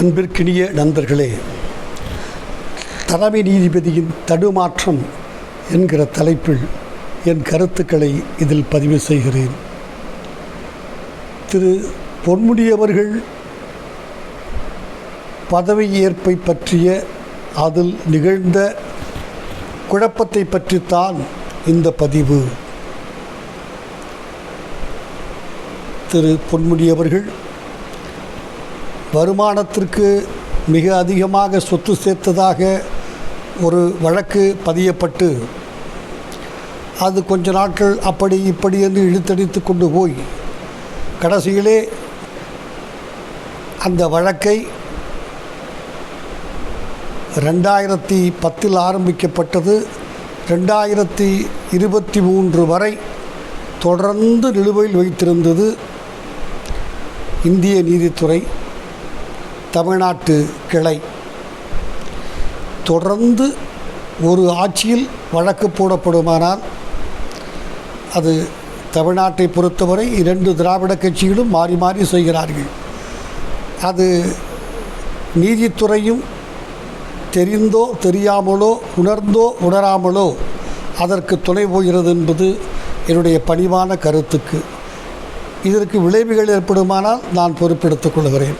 அன்பிற்கினிய நண்பர்களே தலைமை நீதிபதியின் தடுமாற்றம் என்கிற தலைப்பில் என் கருத்துக்களை இதில் பதிவு செய்கிறேன். திரு. பொன்முடி அவர்கள் பதவியேற்பை பற்றிய அதில் நிகழ்ந்த குழப்பத்தை பற்றித்தான் இந்த பதிவு. திரு. பொன்முடி அவர்கள் வருமானத்திற்கு மிக அதிகமாக சொத்து சேர்த்ததாக ஒரு வழக்கு பதியப்பட்டு அது கொஞ்ச நாட்கள் அப்படி இப்படி என்று இழுத்தடித்து கொண்டு போய் கடைசியிலே அந்த வழக்கை ரெண்டாயிரத்தி பத்தில் ஆரம்பிக்கப்பட்டது. ரெண்டாயிரத்தி இருபத்தி மூன்று வரை தொடர்ந்து நிலுவையில் வைத்திருந்தது இந்திய நீதித்துறை. தமிழ்நாட்டு கிளை. தொடர்ந்து ஒரு ஆட்சியில் வழக்கு போடப்படுமானால் அது தமிழ்நாட்டை பொறுத்தவரை இரண்டு திராவிட கட்சிகளும் மாறி மாறி செய்கிறார்கள். அது நீதித்துறையும் தெரிந்தோ தெரியாமலோ உணர்ந்தோ உணராமலோ அதற்கு துணை போகிறது என்பது என்னுடைய பணிவான கருத்துக்கு. இதற்கு விளைவுகள் ஏற்படுமானால் நான் பொறுப்பெடுத்துக் கொள்கிறேன்.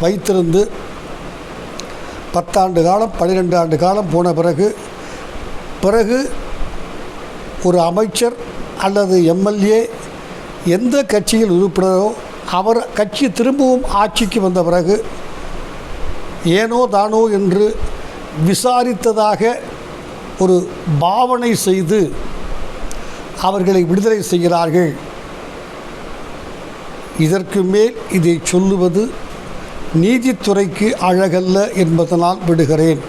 வைத்திருந்து பத்தாண்டு காலம் பன்னிரெண்டு ஆண்டு காலம் போன பிறகு பிறகு ஒரு அமைச்சர் அல்லது எம்எல்ஏ எந்த கட்சியில் உறுப்பினரோ அவர் கட்சி திரும்பவும் ஆட்சிக்கு வந்த பிறகு ஏனோ தானோ என்று விசாரித்ததாக ஒரு பாவனை செய்து அவர்களை விடுதலை செய்கிறார்கள். இதற்கு மேல் இதை சொல்லுவது நீதித்துறைக்கு அழகல்ல என்பதனால் விடுகிறேன்.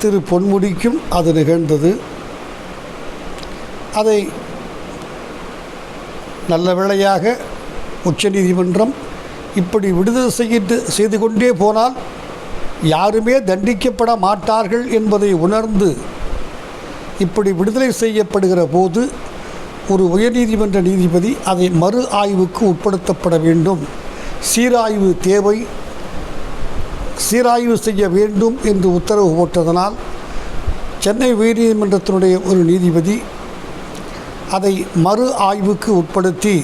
திரு பொன்முடிக்கும் அது நிகழ்ந்தது. அதை நல்ல வேளையாக உச்சநீதிமன்றம் இப்படி விடுதலை செய்யிட்டு செய்து கொண்டே போனால் யாருமே தண்டிக்கப்பட மாட்டார்கள் என்பதை உணர்ந்து இப்படி விடுதலை செய்யப்படுகிற போது ஒரு உயர்நீதிமன்ற நீதிபதி அதை மறு ஆய்வுக்கு உட்படுத்தப்பட வேண்டும். சீராய்வு தேவை சீராய்வு செய்ய வேண்டும் என்று உத்தரவு போட்டதனால் சென்னை உயர்நீதிமன்றத்தினுடைய ஒரு நீதிபதி அதை மறு ஆய்வுக்கு உட்படுத்தி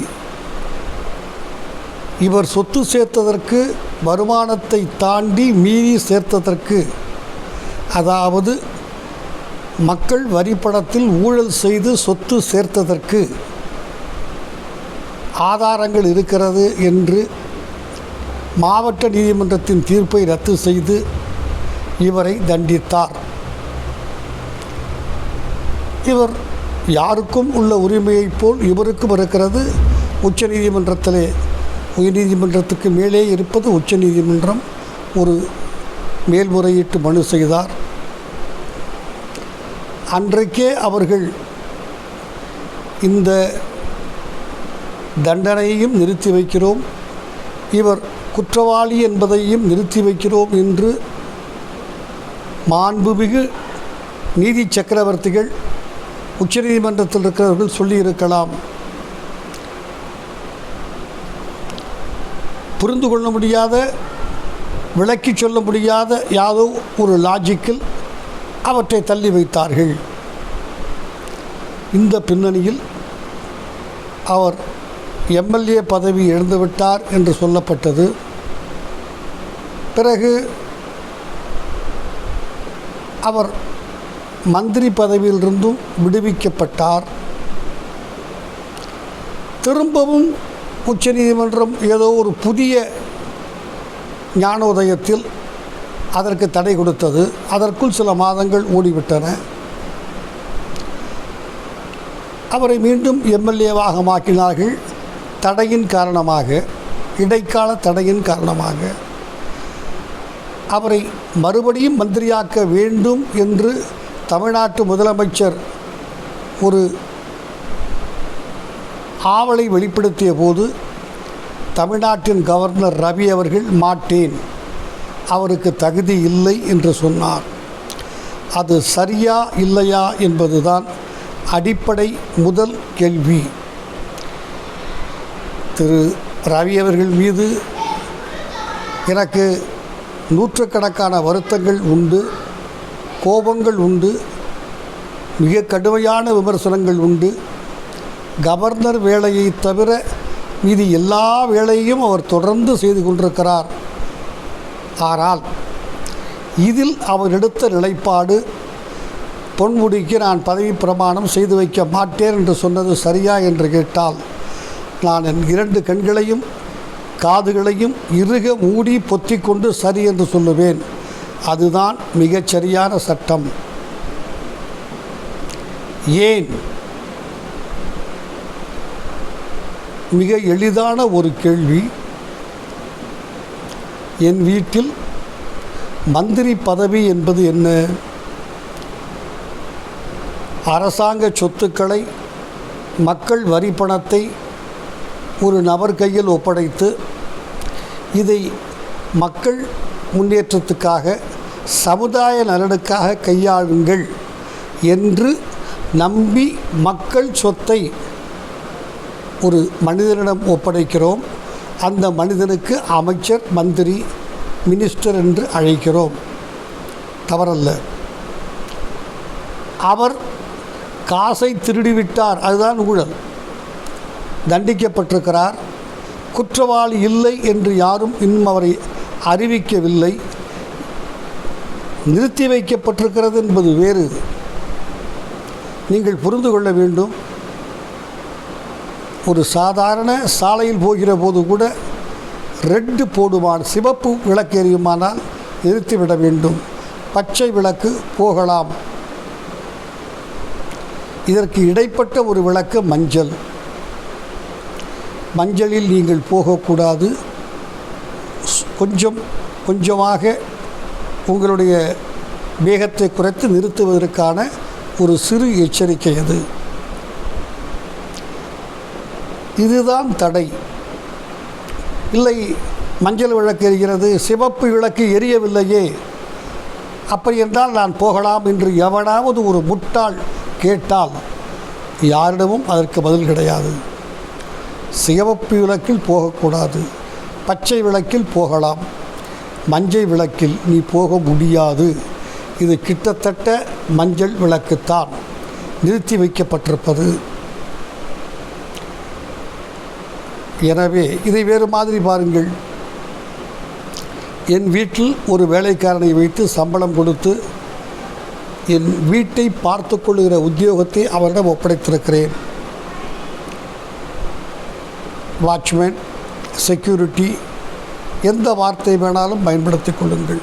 இவர் சொத்து சேர்த்ததற்கு வருமானத்தை தாண்டி மீறி சேர்த்ததற்கு அதாவது மக்கள் வரிப்பணத்தில் ஊழல் செய்து சொத்து சேர்த்ததற்கு ஆதாரங்கள் இருக்கிறது என்று மாவட்ட நீதிமன்றத்தின் தீர்ப்பை ரத்து செய்து இவரை தண்டித்தார். இவர் யாருக்கும் உள்ள உரிமையைப் போல் இவருக்கும் இருக்கிறது. உச்ச நீதிமன்றத்திலே உயர்நீதிமன்றத்துக்கு மேலே இருப்பது உச்ச நீதிமன்றம் ஒரு மேல்முறையீட்டு மனு செய்தார். அன்றைக்கே அவர்கள் இந்த தண்டனையையும் நிறுத்தி வைக்கிறோம். இவர் குற்றவாளி என்பதையும் நிறுத்தி வைக்கிறோம் என்று மாண்புமிகு நீதி சக்கரவர்த்திகள் உச்சநீதிமன்றத்தில் இருக்கிறவர்கள் சொல்லியிருக்கலாம். புரிந்து கொள்ள முடியாத விளக்கி சொல்ல முடியாத யாதோ ஒரு லாஜிக்கில் அவற்றை தள்ளி வைத்தார்கள். இந்த பின்னணியில் அவர் எம்எல்ஏ பதவி எழுந்துவிட்டார் என்று சொல்லப்பட்டது. பிறகு அவர் மந்திரி பதவியிலிருந்தும் விடுவிக்கப்பட்டார். திரும்பவும் உச்சநீதிமன்றம் ஏதோ ஒரு புதிய ஞானோதயத்தில் அதற்கு தடை கொடுத்தது. அதற்குள் சில மாதங்கள் ஓடிவிட்டன. அவரை மீண்டும் எம்எல்ஏவாக மாற்றினார்கள். தடையின் காரணமாக இடைக்கால தடையின் காரணமாக அவரை மறுபடியும் மந்திரியாக்க வேண்டும் என்று தமிழ்நாட்டு முதலமைச்சர் ஒரு ஆவலை வெளிப்படுத்திய போது தமிழ்நாட்டின் கவர்னர் ரவி அவர்கள் மாட்டேன் அவருக்கு தகுதி இல்லை என்று சொன்னார். அது சரியா இல்லையா என்பதுதான் அடிப்படை முதல் கேள்வி. திரு ரவி அவர்கள் மீது எனக்கு நூற்றுக்கணக்கான வருத்தங்கள் உண்டு கோபங்கள் உண்டு மிக கடுமையான விமர்சனங்கள் உண்டு. கவர்னர் வேலையை தவிர மீதி எல்லா வேலையையும் அவர் தொடர்ந்து செய்து கொண்டிருக்கிறார். ஆனால் இதில் அவர் எடுத்த நிலைப்பாடு பொன்முடிக்கு நான் பதவி பிரமாணம் செய்து வைக்க மாட்டேன் என்று சொன்னது சரியா என்று கேட்டால் நான் என் இரண்டு கண்களையும் காதுகளையும் இறுக மூடி பொத்தி கொண்டு சரி என்று சொல்லுவேன். அதுதான் மிகச் சரியான சட்டம். ஏன்? மிக எளிதான ஒரு கேள்வி. என் வீட்டில் மந்திரி பதவி என்பது என்ன? அரசாங்க சொத்துக்களை மக்கள் வரி பணத்தை ஒரு நபர் கையில் ஒப்படைத்து இதை மக்கள் முன்னேற்றத்துக்காக சமுதாய நலனுக்காக கையாளுங்கள் என்று நம்பி மக்கள் சொத்தை ஒரு மனிதனிடம் ஒப்படைக்கிறோம். அந்த மனிதனுக்கு அமைச்சர் மந்திரி மினிஸ்டர் என்று அழைக்கிறோம். தவறல்ல. அவர் காசை திருடிவிட்டார். அதுதான் ஊழல். தண்டிக்கப்பட்டிருக்கிறார். குற்றவாளி இல்லை என்று யாரும் இன்னும் அவரை அறிவிக்கவில்லை. நிறுத்தி வைக்கப்பட்டிருக்கிறது என்பது வேறு. நீங்கள் புரிந்து கொள்ள வேண்டும். ஒரு சாதாரண சாலையில் போகிற போது கூட ரெட்டு போடுவான் சிவப்பு விளக்கு எரியுமானால் நிறுத்திவிட வேண்டும். பச்சை விளக்கு போகலாம். இதற்கு இடைப்பட்ட ஒரு விளக்கு மஞ்சள். மஞ்சளில் நீங்கள் போகக்கூடாது. கொஞ்சம் கொஞ்சமாக உங்களுடைய வேகத்தை குறைத்து நிறுத்துவதற்கான ஒரு சிறு எச்சரிக்கை அது. இதுதான் தடை. இல்லை மஞ்சள் விளக்கு எரிகிறது சிவப்பு விளக்கு எரியவில்லையே. அப்படி என்றால் நான் போகலாம் என்று எவனாவது ஒரு முட்டாள் கேட்டால் யாரிடமும் அதற்கு பதில் கிடையாது. சிவப்பு விளக்கில் போகக்கூடாது பச்சை விளக்கில் போகலாம். மஞ்சள் விளக்கில் நீ போக முடியாது. இது கிட்டத்தட்ட மஞ்சள் விளக்குத்தான். நிறுத்தி வைக்கப்பட்டிருப்பது. எனவே இதை வேறு மாதிரி பாருங்கள். என் வீட்டில் ஒரு வேலைக்காரனை வைத்து சம்பளம் கொடுத்து என் வீட்டை பார்த்து கொள்கிற உத்தியோகத்தை அவரிடம் ஒப்படைத்திருக்கிறேன். வாட்ச்மேன் செக்யூரிட்டி எந்த வார்த்தை வேணாலும் பயன்படுத்திக் கொள்ளுங்கள்.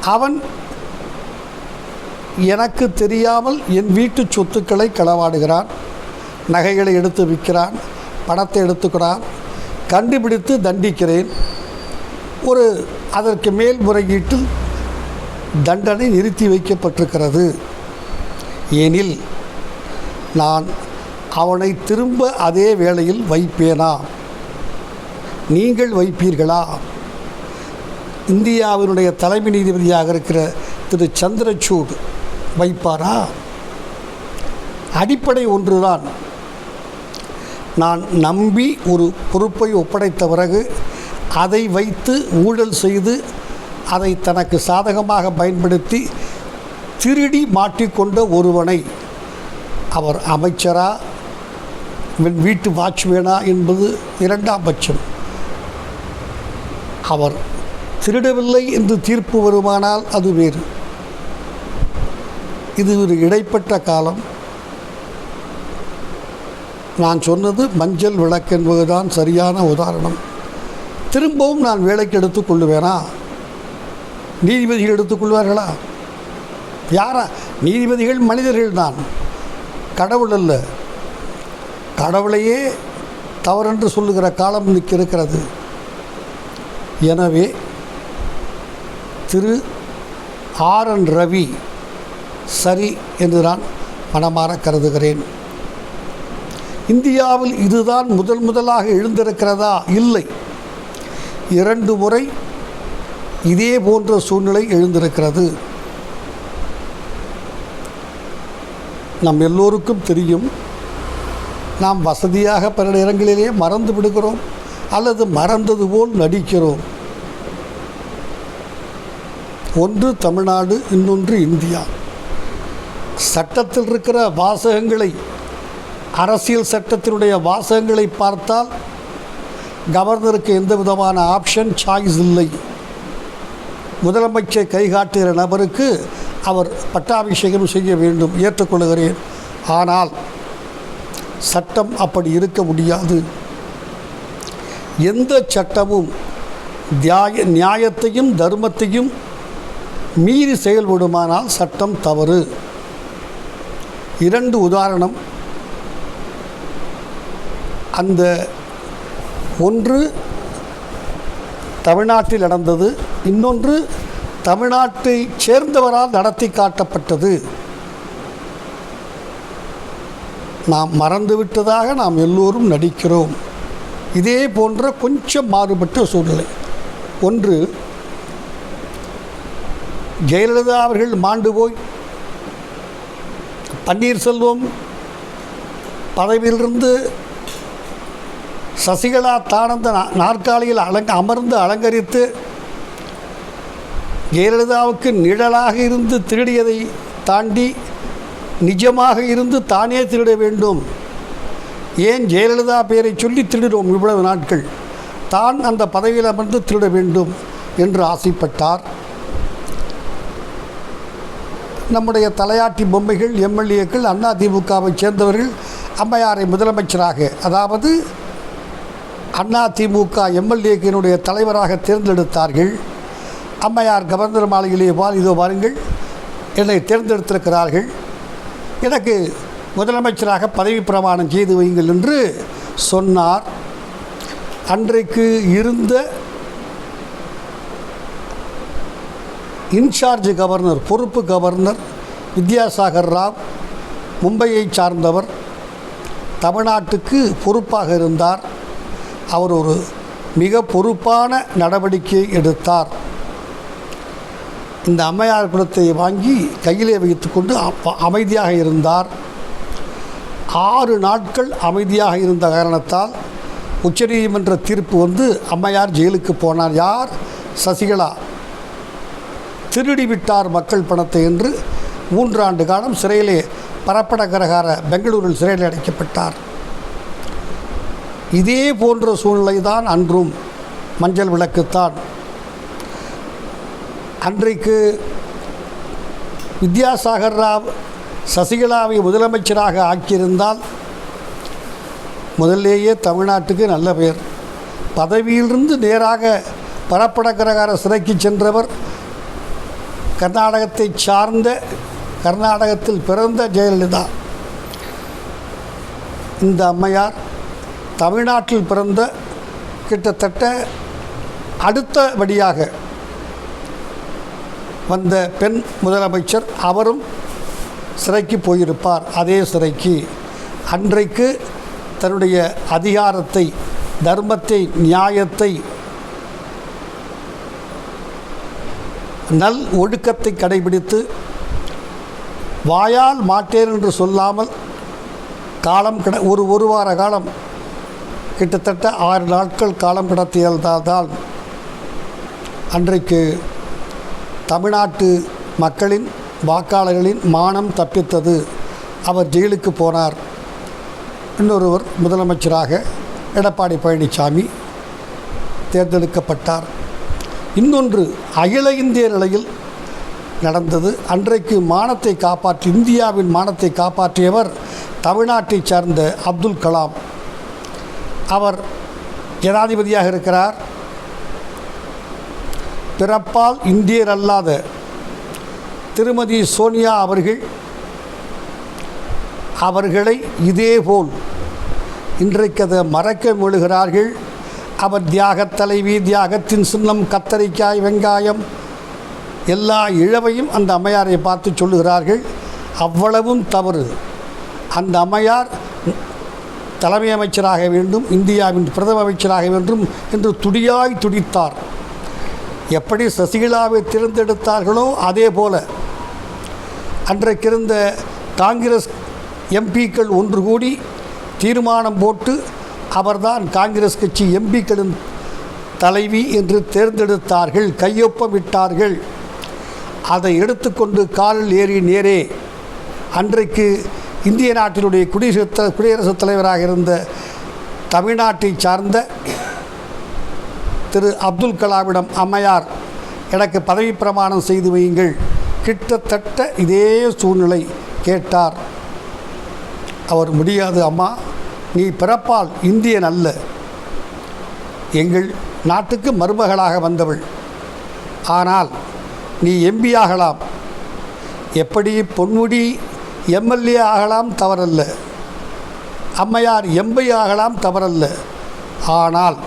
அவன் எனக்கு தெரியாமல் என் வீட்டு சொத்துக்களை களவாடுகிறான். நகைகளை எடுத்து விற்கிறான். பணத்தை எடுத்துக்கிறான். கண்டுபிடித்து தண்டிக்கிறேன். ஒரு அதற்கு மேல் முறையீட்டில் தண்டனை நிறுத்தி வைக்கப்பட்டிருக்கிறது. ஏனில் நான் அவனை திரும்ப அதே வேளையில் வைப்பேனா? நீங்கள் வைப்பீர்களா? இந்தியாவினுடைய தலைமை நீதிபதியாக இருக்கிற திரு சந்திரசூட் வைப்பாரா? அடிப்படை ஒன்றுதான். நான் நம்பி ஒரு பொறுப்பை ஒப்படைத்த பிறகு அதை வைத்து ஊழல் செய்து அதை தனக்கு சாதகமாக பயன்படுத்தி திருடி மாட்டிக்கொண்ட ஒருவனை அவர் அமைச்சரா? வீட்டு வாட்ச்மேனா என்பது இரண்டாம் பட்சம். அவர் திருடவில்லை என்று தீர்ப்பு வருமானால் அது வேறு. இது ஒரு இடைப்பட்ட காலம். நான் சொன்னது மஞ்சள் விளக்கு என்பதுதான் சரியான உதாரணம். திரும்பவும் நான் வேலைக்கு எடுத்துக்கொள்ளுவேனா நீதிபதிகள் எடுத்துக்கொள்வார்களா யாரா? நீதிபதிகள் மனிதர்கள் தான் கடவுள் அல்ல. கடவுளையே தவறென்று சொல்லுகிற காலம் இன்னைக்கு இருக்கிறது. எனவே திரு ஆர் என் ரவி சரி என்று நான் மனமாற கருதுகிறேன். இந்தியாவில் இதுதான் முதல் முதலாக எழுந்திருக்கிறதா? இல்லை. இரண்டு முறை இதே போன்ற சூழ்நிலை எழுந்திருக்கிறது. நம் எல்லோருக்கும் தெரியும் நாம் வசதியாக பல இடங்களிலேயே மறந்து விடுகிறோம் அல்லது மறந்தது போல் நடிக்கிறோம். ஒன்று தமிழ்நாடு இன்னொன்று இந்தியா. சட்டத்தில் இருக்கிற வாசகங்களை அரசியல் சட்டத்தினுடைய வாசகங்களை பார்த்தால் கவர்னருக்கு எந்த விதமான ஆப்ஷன் சாய்ஸ் இல்லை. முதலமைச்சர் கைகாட்டுகிற நபருக்கு அவர் பட்டாபிஷேகம் செய்ய வேண்டும் ஏற்றுக்கொள்கிறேன். ஆனால் சட்டம் அப்படி இருக்க முடியாது. எந்த சட்டமும் தியாய நியாயத்தையும் தர்மத்தையும் மீறி செயல்படுமானால் சட்டம் தவறு. இரண்டு உதாரணம். அந்த ஒன்று தமிழ்நாட்டில் நடந்தது இன்னொன்று தமிழ்நாட்டை சேர்ந்தவரால் நடத்தி காட்டப்பட்டது. நாம் மறந்துவிட்டதாக நாம் எல்லோரும் நடிக்கிறோம். இதே போன்ற கொஞ்சம் மாறுபட்ட சூழ்நிலை. ஒன்று ஜெயலலிதா அவர்கள் மாண்டு போய் பன்னீர்செல்வம் பதவியிலிருந்து சசிகலா தானந்த நா- நாற்காலியில் அலங்க அமர்ந்து அலங்கரித்து ஜெயலலிதாவுக்கு நிழலாக இருந்து திருடியதை தாண்டி நிஜமாக இருந்து தானே திருட வேண்டும். ஏன் ஜெயலலிதா பெயரை சொல்லி திருடுகிறோம் இவ்வளவு நாட்கள்? தான் அந்த பதவியில் அமர்ந்து திருட வேண்டும் என்று ஆசைப்பட்டார். நம்முடைய தலையாட்டி பொம்மைகள் எம்எல்ஏக்கள் அதிமுகவை சேர்ந்தவர்கள் அம்மையாரை முதலமைச்சராக அதாவது அதிமுக எம்எல்ஏக்கினுடைய தலைவராக தேர்ந்தெடுத்தார்கள். அம்மையார் கவர்னர் மாளிகையிலே பால் இதோ வாருங்கள். என்னை தேர்ந்தெடுத்திருக்கிறார்கள். எனக்கு முதலமைச்சராக பதவி பிரமாணம் செய்து வையுங்கள் என்று சொன்னார். அன்றைக்கு இருந்த இன்சார்ஜ் கவர்னர் பொறுப்பு கவர்னர் வித்யாசாகர் ராவ் மும்பையை சார்ந்தவர் தமிழ்நாட்டுக்கு பொறுப்பாக இருந்தார். அவர் ஒரு மிக பொறுப்பான நடவடிக்கை எடுத்தார். இந்த அம்மையார் குலத்தை வாங்கி கையிலே வைத்துக்கொண்டு அமைதியாக இருந்தார். ஆறு நாட்கள் அமைதியாக இருந்த காரணத்தால் உச்சநீதிமன்ற தீர்ப்பு வந்து அம்மையார் ஜெயிலுக்கு போனார். யார்? சசிகலா. திருடி விட்டார் மக்கள் பணத்தை என்று மூன்றாண்டு காலம் சிறையிலே பரப்படகரகார பெங்களூரில் சிறையில் அடைக்கப்பட்டார். இதே போன்ற சூழ்நிலை தான் அன்றும் மஞ்சள் விளக்குத்தான். அன்றைக்கு வித்யாசாகர் ராவ் சசிகலாவை முதலமைச்சராக ஆக்கியிருந்தால் முதல்லேயே தமிழ்நாட்டுக்கு நல்ல பெயர். பதவியிலிருந்து நேராக பரப்படக்கிரகார சிறைக்கு சென்றவர் கர்நாடகத்தை சார்ந்த கர்நாடகத்தில் பிறந்த ஜெயலலிதா. இந்த அம்மையார் தமிழ்நாட்டில் பிறந்த கிட்டத்தட்ட அடுத்தபடியாக வந்த பெண் முதலமைச்சர் அவரும் சிறைக்கு போயிருப்பார். அதே சிறைக்கு அன்றைக்கு தன்னுடைய அதிகாரத்தை தர்மத்தை நியாயத்தை நல் ஒழுக்கத்தை கடைபிடித்து வாயால் மாட்டேன் என்று சொல்லாமல் காலம் கிட ஒரு ஒரு வார காலம் கிட்டத்தட்ட ஆறு நாட்கள் காலம் கிடத்தியதால் அன்றைக்கு தமிழ்நாட்டு மக்களின் வாக்காளர்களின் மானம் தப்பித்தது. அவர் ஜெயிலுக்கு போனார். இன்னொருவர் முதலமைச்சராக எடப்பாடி பழனிசாமி தேர்ந்தெடுக்கப்பட்டார். இன்னொன்று அகில இந்திய நிலையில் நடந்தது. அன்றைக்கு மானத்தை காப்பாற்றி இந்தியாவின் மானத்தை காப்பாற்றியவர் தமிழ்நாட்டைச் சார்ந்த அப்துல் கலாம். அவர் ஜனாதிபதியாக இருக்கிறார். பிறப்பால் இந்தியர் அல்லாத திருமதி சோனியா அவர்கள் அவர்களை இதேபோல் இன்றைக்கு அதை மறக்க முழுகிறார்கள் அவர் தியாகத் தலைவி தியாகத்தின் சின்னம் கத்தரிக்காய் வெங்காயம் எல்லா இழவையும் அந்த அம்மையாரை பார்த்து சொல்லுகிறார்கள். அவ்வளவும் தவறு. அந்த அம்மையார் தலைமை அமைச்சராக வேண்டும் இந்தியாவின் பிரதம அமைச்சராக வேண்டும் என்று துடியாய் துடித்தார். எப்படி சசிகலாவை தேர்ந்தெடுத்தார்களோ அதே போல அன்றைக்கிருந்த காங்கிரஸ் எம்பிக்கள் ஒன்று கூடி தீர்மானம் போட்டு அவர்தான் காங்கிரஸ் கட்சி எம்பிக்களின் தலைவி என்று தேர்ந்தெடுத்தார்கள் கையொப்பமிட்டார்கள் அதை எடுத்துக்கொண்டு காலில் ஏறி நேரே அன்றைக்கு இந்திய நாட்டினுடைய குடியரசு த- குடியரசுத் தலைவராக இருந்த தமிழ்நாட்டை சார்ந்த திரு அப்துல் கலாமிடம் அம்மையார் எனக்கு பதவி பிரமாணம் செய்து வையுங்கள். கிட்டத்தட்ட இதே சூழ்நிலை கேட்டார். அவர் முடியாது அம்மா நீ பிறப்பால் இந்தியன் அல்ல. எங்கள் நாட்டுக்கு மருமகளாக வந்தவள். ஆனால் நீ எம்பி ஆகலாம். எப்படி பொன்முடி எம்எல்ஏ ஆகலாம் தவறல்ல. அம்மையார் எம்பி ஆகலாம் தவறல்ல. ஆனால்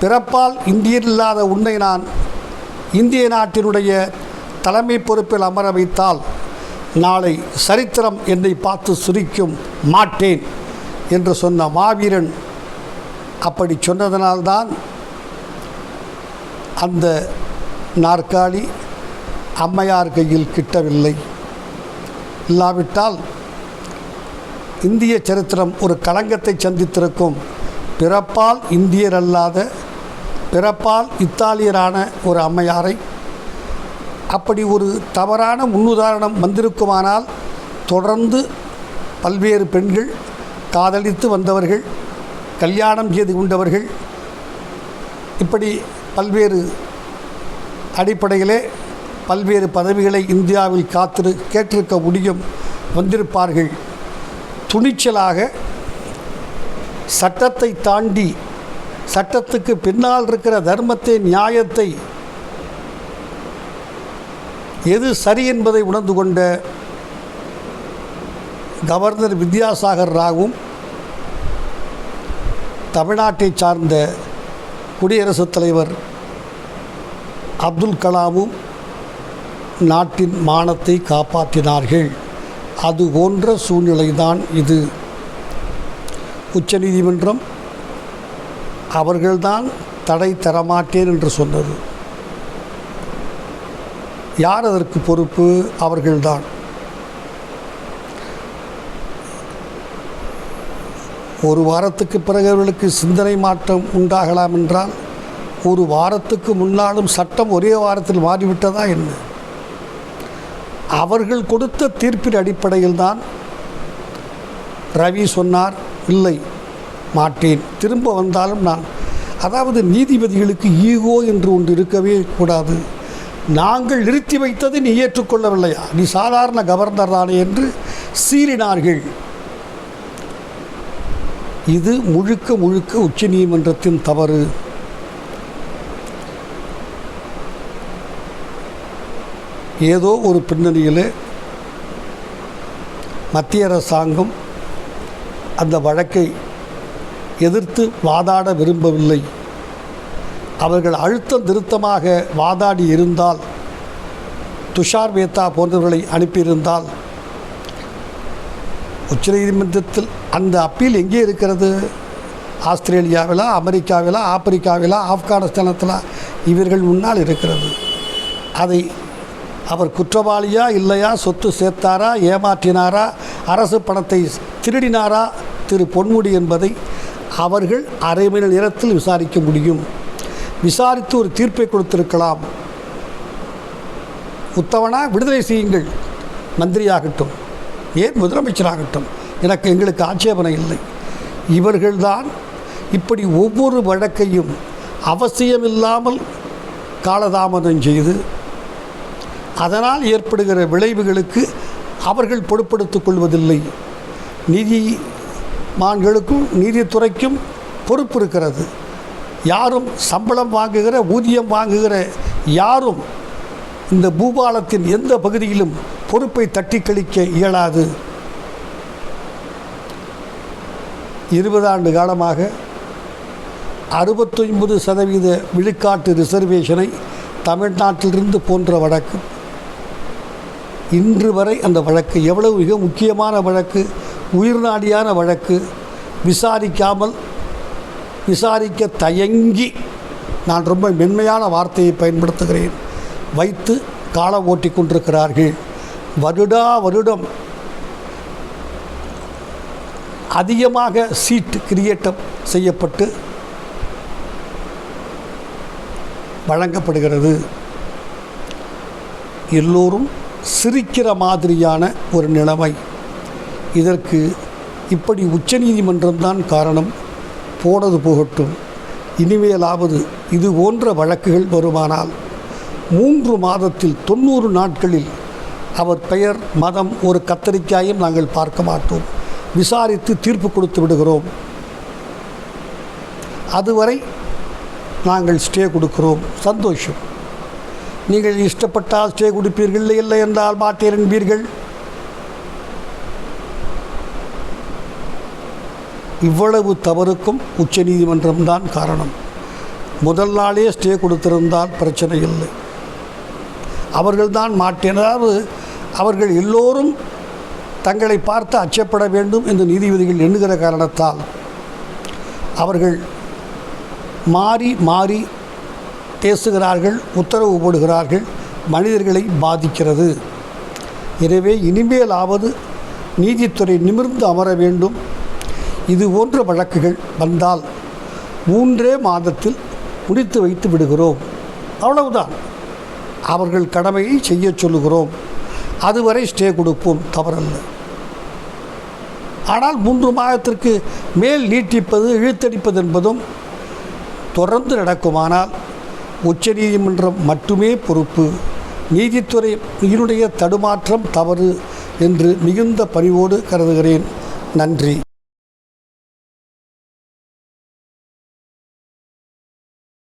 பிறப்பால் இந்தியன் இல்லாத உன்னை நான் இந்திய நாட்டினுடைய தலைமை பொறுப்பில் அமர வைத்தால் நாளை சரித்திரம் என்னை பார்த்து சுரிக்கும் மாட்டேன் என்று சொன்ன மாவீரன் அப்படி சொன்னதனால்தான் அந்த நாற்காலி அம்மையார் கையில் கிட்டவில்லை. இல்லாவிட்டால் இந்திய சரித்திரம் ஒரு களங்கத்தை சந்தித்திருக்கும். பிறப்பால் இந்தியர் அல்லாத பிறப்பால் இத்தாலியரான ஒரு அம்மையாரை. அப்படி ஒரு தவறான முன்னுதாரணம் வந்திருக்குமானால் தொடர்ந்து பல்வேறு பெண்கள் காதலித்து வந்தவர்கள் கல்யாணம் செய்து கொண்டவர்கள் இப்படி பல்வேறு அடிப்படையிலே பல்வேறு பதவிகளை இந்தியாவில் காத்திரு கேட்டிருக்க முடியும் வந்திருப்பார்கள். துணிச்சலாக சட்டத்தை தாண்டி சட்டத்துக்கு பின்னால் இருக்கிற தர்மத்தை நியாயத்தை எது சரி என்பதை உணர்ந்து கொண்ட கவர்னர் வித்யாசாகர் ராவும் தமிழ்நாட்டை சார்ந்த குடியரசுத் தலைவர் அப்துல் கலாமும் நாட்டின் மானத்தை காப்பாற்றினார்கள். அது போன்ற சூழ்நிலைதான் இது. உச்சநீதிமன்றம் அவர்கள்தான் தடை தரமாட்டேன் என்று சொன்னது. யார் அதற்கு பொறுப்பு? அவர்கள்தான். ஒரு வாரத்துக்கு பிறகு அவர்களுக்கு சிந்தனை மாற்றம் உண்டாகலாம் என்றால் ஒரு வாரத்துக்கு முன்னாலும் சட்டம் ஒரே வாரத்தில் மாறிவிட்டதா என்ன? அவர்கள் கொடுத்த தீர்ப்பின் அடிப்படையில் தான் ரவி சொன்னார் இல்லை. மாட்டேன். திரும்ப வந்தாலும் நான் அதாவது நீதிபதிகளுக்கு ஈகோ என்று ஒன்று இருக்கவே கூடாது. நாங்கள் நிறுத்தி வைத்ததை நீ ஏற்றுக்கொள்ளவில்லையா? நீ சாதாரண கவர்னர் தானே என்று சீறினார்கள். இது முழுக்க முழுக்க உச்ச நீதிமன்றத்தின் தவறு. ஏதோ ஒரு பின்னணியில் மத்திய அரசாங்கம் அந்த வழக்கை எதிர்த்து வாதாட விரும்பவில்லை. அவர்கள் அழுத்தம் திருத்தமாக வாதாடி இருந்தால் துஷார் மேத்தா போன்றவர்களை அனுப்பியிருந்தால் உச்சநீதிமன்றத்தில் அந்த அப்பீல் எங்கே இருக்கிறது? ஆஸ்திரேலியாவிலா அமெரிக்காவிலா ஆப்பிரிக்காவிலா ஆப்கானிஸ்தானத்தில்? இவர்கள் முன்னால் இருக்கிறது. அதை அவர் குற்றவாளியா இல்லையா சொத்து சேர்த்தாரா ஏமாற்றினாரா அரசு பணத்தை திருடினாரா திரு பொன்முடி என்பதை அவர்கள் அரை மணி நேரத்தில் விசாரிக்க முடியும். விசாரித்து ஒரு தீர்ப்பை கொடுத்திருக்கலாம். உத்தவனா விடுதலை செய்யுங்கள். மந்திரியாகட்டும். ஏன் முதலமைச்சராகட்டும்? எனக்கு எங்களுக்கு ஆட்சேபனை இல்லை. இவர்கள்தான் இப்படி ஒவ்வொரு வழக்கையும் அவசியமில்லாமல் காலதாமதம் செய்து அதனால் ஏற்படுகிற விளைவுகளுக்கு அவர்கள் பொறுப்படுத்திக் கொள்வதில்லை. நிதி மான்களுக்கும் நீதித்துறைக்கும் பொறுப்பு இருக்கிறது. யாரும் சம்பளம் வாங்குகிற ஊதியம் வாங்குகிற யாரும் இந்த பூபாலத்தின் எந்த பகுதியிலும் பொறுப்பை தட்டி கழிக்க இயலாது. இருபது ஆண்டு காலமாக அறுபத்தொன்பது சதவீத விழுக்காட்டு ரிசர்வேஷனை தமிழ்நாட்டிலிருந்து போன்ற வழக்கு. இன்று வரை அந்த வழக்கு எவ்வளவு மிக முக்கியமான வழக்கு உயிர்நாடியான வழக்கு விசாரிக்காமல் விசாரிக்க தயங்கி நான் ரொம்ப மென்மையான வார்த்தையை பயன்படுத்துகிறேன். வைத்து காலம் ஓட்டி கொண்டிருக்கிறார்கள். வருடா வருடம் அதிகமாக சீட் கிரியேட்டம் செய்யப்பட்டு வழங்கப்படுகிறது. எல்லோரும் சிரிக்கிற மாதிரியான ஒரு நிலைமை. இதற்கு இப்படி உச்சநீதிமன்றம்தான் காரணம். போனது போகட்டும். இனிமேலாவது இது போன்ற வழக்குகள் வருமானால் மூன்று மாதத்தில் தொண்ணூறு நாட்களில் அவர் பெயர் மதம் ஒரு கத்தரிக்காயும் நாங்கள் பார்க்க மாட்டோம். விசாரித்து தீர்ப்பு கொடுத்து விடுகிறோம். அதுவரை நாங்கள் ஸ்டே கொடுக்கிறோம். சந்தோஷம். நீங்கள் இஷ்டப்பட்டால் ஸ்டே கொடுப்பீர்கள் இல்லை இல்லை என்றால் மாட்டேன் என்பீர்கள் இவ்வளவு தவறுக்கும் உச்சநீதிமன்றம்தான் காரணம். முதல் நாளே ஸ்டே கொடுத்திருந்தால் பிரச்சனை இல்லை. அவர்கள்தான் மாட்டேன். அதாவது அவர்கள் எல்லோரும் தங்களை பார்த்து அச்சப்பட வேண்டும் என்று நீதிபதிகள் எண்ணுகிற காரணத்தால் அவர்கள் மாறி மாறி பேசுகிறார்கள் உத்தரவு போடுகிறார்கள் மனிதர்களை பாதிக்கிறது. எனவே இனிமேலாவது நீதித்துறை நிமிர்ந்து அமர வேண்டும். இது போன்ற வழக்குகள் வந்தால் மூன்றே மாதத்தில் முடித்து வைத்து விடுகிறோம். அவ்வளவுதான். அவர்கள் கடமையை செய்ய சொல்லுகிறோம். அதுவரை ஸ்டே கொடுப்போம். தவறல்ல. ஆனால் மூன்று மாதத்திற்கு மேல் நீட்டிப்பது இழுத்தடிப்பது என்பதும் தொடர்ந்து நடக்குமானால் உச்சநீதிமன்றம் மட்டுமே பொறுப்பு. நீதித்துறை இதனுடைய தடுமாற்றம் தவறு என்று மிகுந்த பணிவோடு கருதுகிறேன். நன்றி.